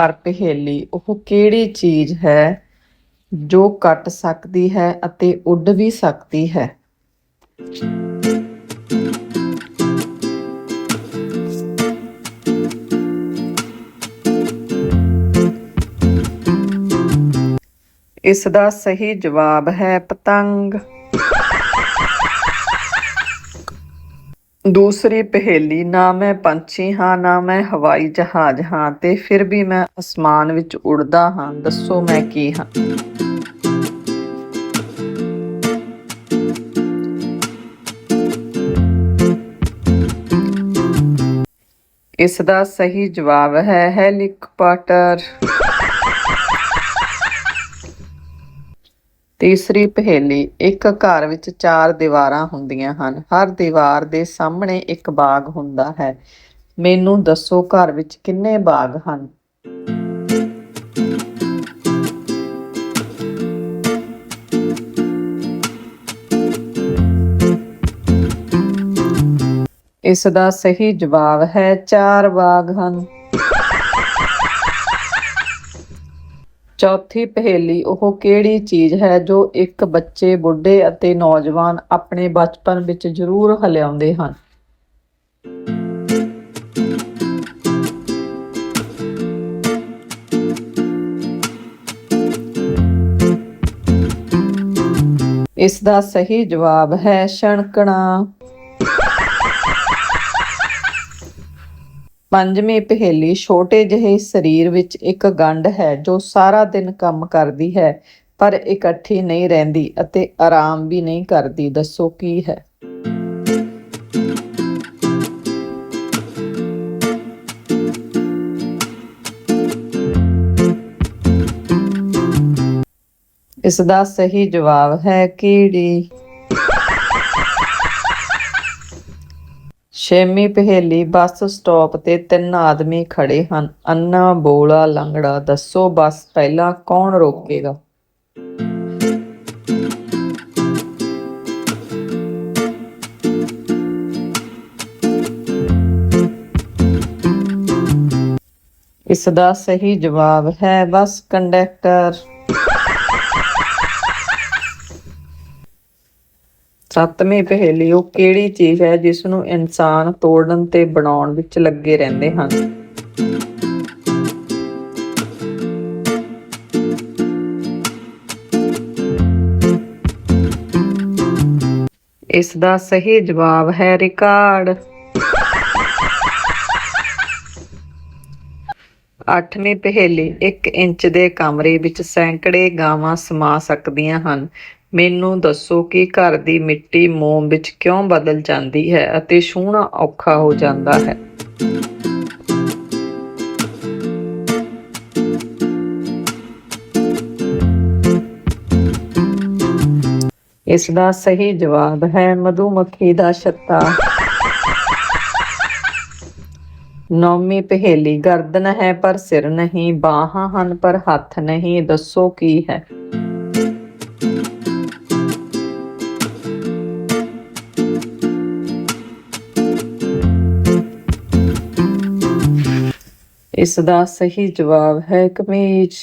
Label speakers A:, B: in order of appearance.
A: ਘਰ ਪਹੇਲੀ ਉਹ ਕਿਹੜੀ ਚੀਜ਼ ਹੈ ਜੋ ਕੱਟ ਸਕਦੀ ਹੈ ਅਤੇ ਉੱਡ ਵੀ ਸਕਦੀ ਹੈ? ਇਸ ਦਾ ਸਹੀ ਜਵਾਬ ਹੈ ਪਤੰਗ। ਦੂਸਰੀ ਪਹੇਲੀ, ਨਾ ਮੈਂ ਪੰਛੀ ਹਾਂ, ਨਾ ਮੈਂ ਹਵਾਈ ਜਹਾਜ਼ ਹਾਂ ਤੇ ਫਿਰ ਵੀ ਮੈਂ ਅਸਮਾਨ ਵਿੱਚ ਉੜਦਾ ਹਾਂ, ਦੱਸੋ ਮੈਂ ਕੀ ਹਾਂ? ਇਸ ਦਾ ਸਹੀ ਜਵਾਬ ਹੈ ਹੈਲੀਕਾਪਟਰ। ਤੀਸਰੀ ਪਹੇਲੀ, ਇੱਕ ਘਰ ਵਿੱਚ ਚਾਰ ਦੀਵਾਰਾਂ ਹੁੰਦੀਆਂ ਹਨ। ਹਰ ਦੀਵਾਰ ਦੇ ਸਾਹਮਣੇ ਇੱਕ ਬਾਗ ਹੁੰਦਾ ਹੈ। ਮੈਨੂੰ ਦੱਸੋ ਘਰ ਵਿੱਚ ਕਿੰਨੇ ਬਾਗ ਹਨ? ਇਸ ਦਾ ਸਹੀ ਜਵਾਬ ਹੈ ਚਾਰ ਬਾਗ ਹਨ। ਚੌਥੀ ਪਹੇਲੀ ਉਹ ਕਿਹੜੀ ਚੀਜ਼ ਹੈ ਜੋ ਇੱਕ ਬੱਚੇ, ਬੁੱਢੇ ਅਤੇ ਨੌਜਵਾਨ ਆਪਣੇ ਬਚਪਨ ਵਿੱਚ ਜ਼ਰੂਰ ਹਲਿਆਉਂਦੇ ਹਨ? ਇਸ ਦਾ ਸਹੀ ਜਵਾਬ ਹੈ ਛਣਕਣਾ ਪੰਜਵੀਂ ਪਹੇਲੀ ਛੋਟੇ ਜਿਹੇ ਸਰੀਰ ਵਿੱਚ ਇੱਕ ਗੰਢ ਹੈ ਜੋ ਸਾਰਾ ਦਿਨ ਕੰਮ ਕਰਦੀ ਹੈ, ਪਰ ਇਕੱਠੀ ਨਹੀਂ ਰਹਿੰਦੀ ਅਤੇ ਆਰਾਮ ਵੀ ਨਹੀਂ ਕਰਦੀ। ਦੱਸੋ ਕੀ ਹੈ? ਇਸ ਦਾ ਸਹੀ ਜਵਾਬ ਹੈ ਕਿਹੜੀ ਛੇਵੀਂ ਪਹੇਲੀ ਬੱਸ ਸਟਾਪ ਤੇ ਤਿੰਨ ਆਦਮੀ ਖੜੇ ਹਨ। ਅੰਨਾ ਬੋਲਾ ਲੰਗੜਾ, ਦੱਸੋ ਬੱਸ ਪਹਿਲਾਂ ਕੌਣ ਰੋਕੇਗਾ? ਇਸ ਦਾ ਸਹੀ ਜਵਾਬ ਹੈ ਬੱਸ ਕੰਡਕਟਰ। ਸੱਤਵੀਂ ਪਹੇਲੀ ਉਹ ਕਿਹੜੀ ਚੀਜ਼ ਹੈ ਜਿਸ ਨੂੰ ਇਨਸਾਨ ਤੋੜਨ ਤੇ ਬਣਾਉਣ ਵਿੱਚ ਲੱਗੇ ਰਹਿੰਦੇ ਹਨ? ਇਸ ਦਾ ਸਹੀ ਜਵਾਬ ਹੈ ਰਿਕਾਰਡ। ਅੱਠਵੀਂ ਪਹੇਲੀ 1 ਇੰਚ ਦੇ ਕਮਰੇ ਵਿੱਚ ਸੈਂਕੜੇ ਗਾਵਾਂ ਸਮਾ ਸਕਦੀਆਂ ਹਨ। ਮੈਨੂੰ ਦੱਸੋ ਕਿ ਘਰ ਦੀ ਮਿੱਟੀ ਮੋਮ ਵਿੱਚ ਕਿਉਂ ਬਦਲ ਜਾਂਦੀ ਹੈ ਅਤੇ ਛੂਹਣਾ ਔਖਾ ਹੋ ਜਾਂਦਾ ਹੈ? ਇਸ ਦਾ ਸਹੀ ਜਵਾਬ ਹੈ ਮਧੂਮੱਖੀ ਦਾ ਛੱਤਾ। ਨੌਮੀ ਪਹੇਲੀ, ਗਰਦਨ ਹੈ ਪਰ ਸਿਰ ਨਹੀਂ, ਬਾਹਾਂ ਹਨ ਪਰ ਹੱਥ ਨਹੀਂ, ਦੱਸੋ ਕੀ ਹੈ? ਇਸ ਦਾ ਸਹੀ ਜਵਾਬ ਹੈ ਕਮੀਜ਼।